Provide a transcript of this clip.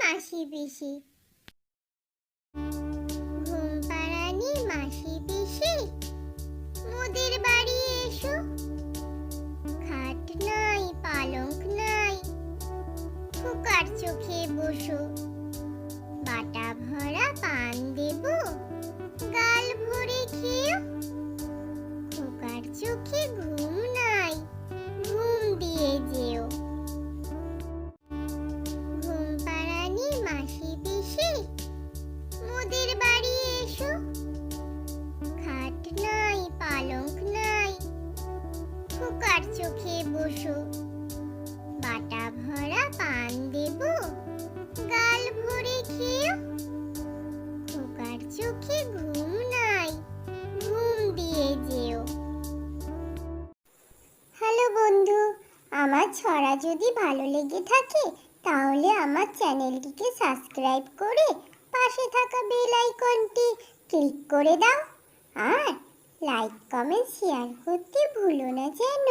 মাসি ঘুম পাড়ানি মাসি পিসি, মোদের বাড়ি এসো। খাট নাই, পালঙ্ক নাই, ফুকার চোখে বসো। চোখে বসো। বাটা ভরা পান দেব, গাল ভরে খেয়েও খোকার চোখে ঘুম নাই, ঘুম দিয়ে যেও। হ্যালো বন্ধু, আমার ছড়া যদি ভালো লেগে থাকে, তাহলে আমার চ্যানেলটিকে সাবস্ক্রাইব করে পাশে থাকা বেল আইকনটি ক্লিক করে দাও। আর লাইক কমেন্ট শেয়ার করতে ভুলো না যেন।